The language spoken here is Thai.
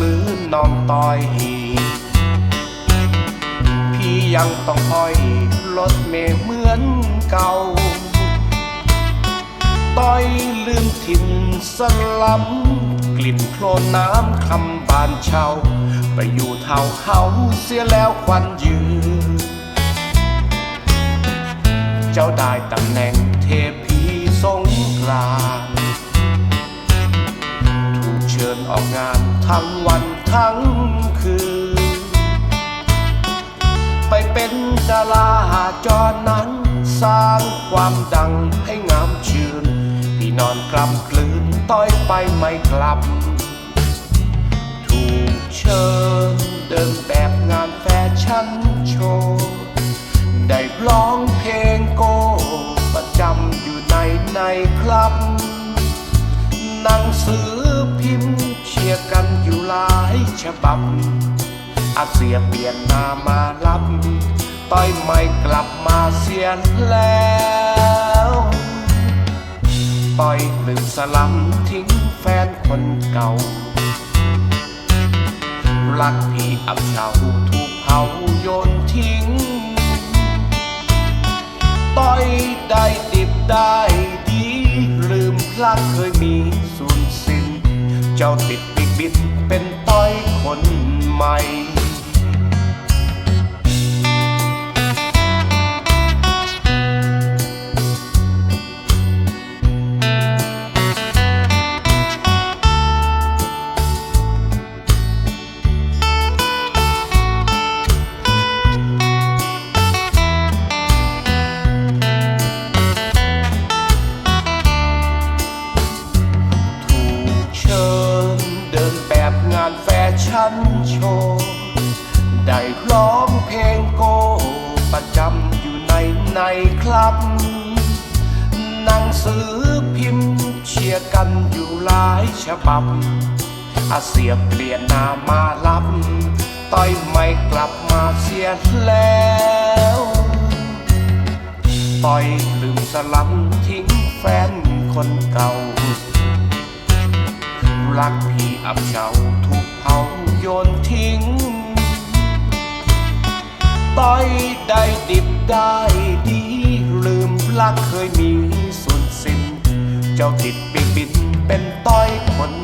ลืมน้องต่อย พี่ยังต้องอ้อยรถเมย์เหมือนเก่า ต้อยลืมถิ่นสลัมกลิ่นโคลนน้ำคำบานเช่า ไปอยู่เท่าเขาเสียแล้วควันยืน เจ้าได้ตำแหน่งเทพีสงกราน ทั้งวันทั้งคืน ไปเป็นดาราจอนั้น สร้างความดังให้งามชื่น พี่นอนกลำกลืนต้อยไปไม่กลับ บับอาเซียเปลี่ยนนามารับ ต้อยไม่กลับมาเสียแล้วต้อยลืมสลัมทิ้งแฟนคนเก่า รักพี่อับเฉาถูกเผาโยนทิ้ง ต้อยได้ดิบได้ดี ลืมพลักเคยมีสูญสิ้น เจ้าติดปิกบิดเป็น คนใหม่ แฟชั่นโชว์ ได้ร้องเพลงโกประจำอยู่ในในคลับหนังสือพิมพ์เชียร์กันอยู่หลายฉบับ อาเสียเปลี่ยนนามารับ ต้อยไม่กลับมาเสียแล้วต้อยลืมสลัมทิ้งแฟนคนเก่ารักพี่อับเฉาถูกเผา โยนทิ้งต้อยได้ดิบได้ดี ลืมรักเคยมีสูญสิ้น เจ้าติดปีกบินเป็นต้อยคน